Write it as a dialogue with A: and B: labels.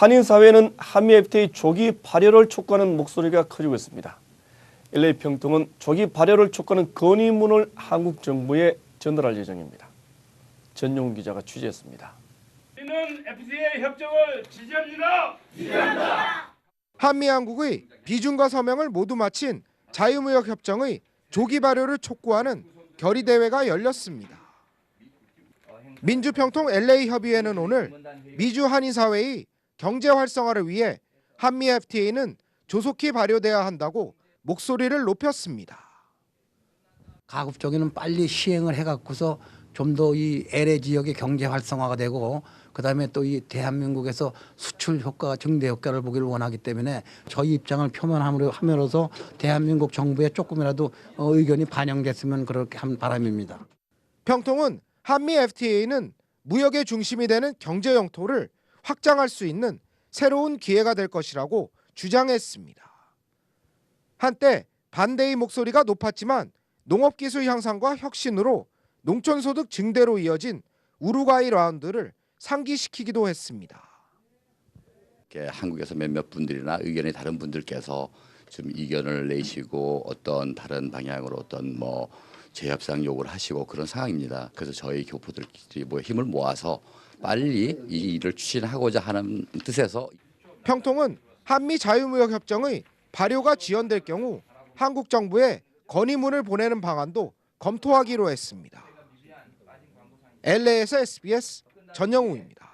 A: 한인 사회는 한미 FTA 조기 발효를 촉구하는 목소리가 커지고 있습니다. LA 평통은 조기 발효를 촉구하는 건의문을 한국 정부에 전달할 예정입니다. 전용 기자가 취재했습니다.
B: 우리는 FTA 협정을 지지합니다.
C: 한미 양국의 비준과 서명을 모두 마친 자유무역 협정의 조기 발효를 촉구하는 결의 대회가 열렸습니다. 민주평통 LA 협의회는 오늘 미주 한인 사회의 경제 활성화를 위해 한미 FTA는 조속히 발효돼야 한다고 목소리를 높였습니다.
D: 가급적이면 빨리 시행을 해갖고서 좀 더 이 LA 지역의 경제 활성화가 되고 그다음에 또 이 대한민국에서 수출 효과가 증대 효과를 보기를 원하기 때문에 저희 입장을 함으로써 대한민국 정부에 조금이라도 어, 의견이 반영됐으면 그렇게 한 바람입니다.
C: 평통은 한미 FTA는 무역의 중심이 되는 경제 영토를 확장할 수 있는 새로운 기회가 될 것이라고 주장했습니다. 한때 반대의 목소리가 높았지만 농업기술 향상과 혁신으로 농촌소득 증대로 이어진 우루과이 라운드를 상기시키기도 했습니다.
E: 한국에서 몇몇 분들이나 의견이 다른 분들께서 좀 이견을 내시고 어떤 다른 방향으로 어떤 뭐 재협상 요구를 하시고 그런 상황입니다. 그래서 저희 교포들끼리 뭐 힘을 모아서 빨리 이 일을 추진하고자 하는 뜻에서
C: 평통은 한미 자유무역 협정의 발효가 지연될 경우 한국 정부에 건의문을 보내는 방안도 검토하기로 했습니다. LA에서 SBS 전영우입니다.